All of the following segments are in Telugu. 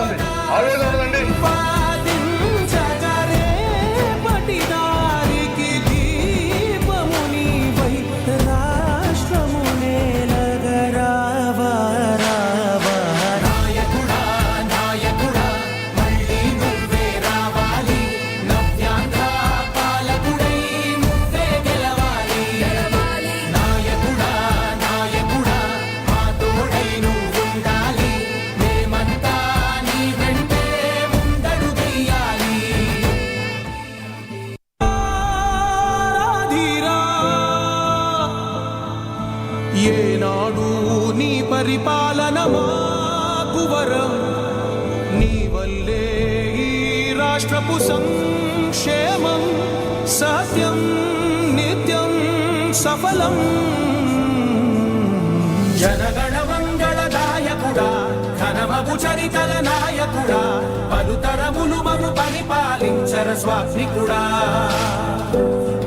ఉంది ఆవేదన ఉందండి ఏనాడు నీ పరిపాలన మాకు వరం. నీ వల్లే ఈ రాష్ట్రపు సంక్షేమం సత్యం నిత్యం సఫలం. జనగణ మంగళదాయకుడా ఘనమగు చరితల నాయకుడా పలుతరములు మను పరిపాలించర స్వామికుడా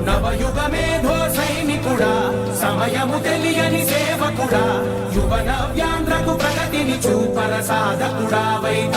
నవయుగ మేధో సైనికుడా సమయము తెలియని సేవకుడా యువన వ్యాంధ్రకు ప్రగతిని చూపర సాధకుడా వైతాళికుడా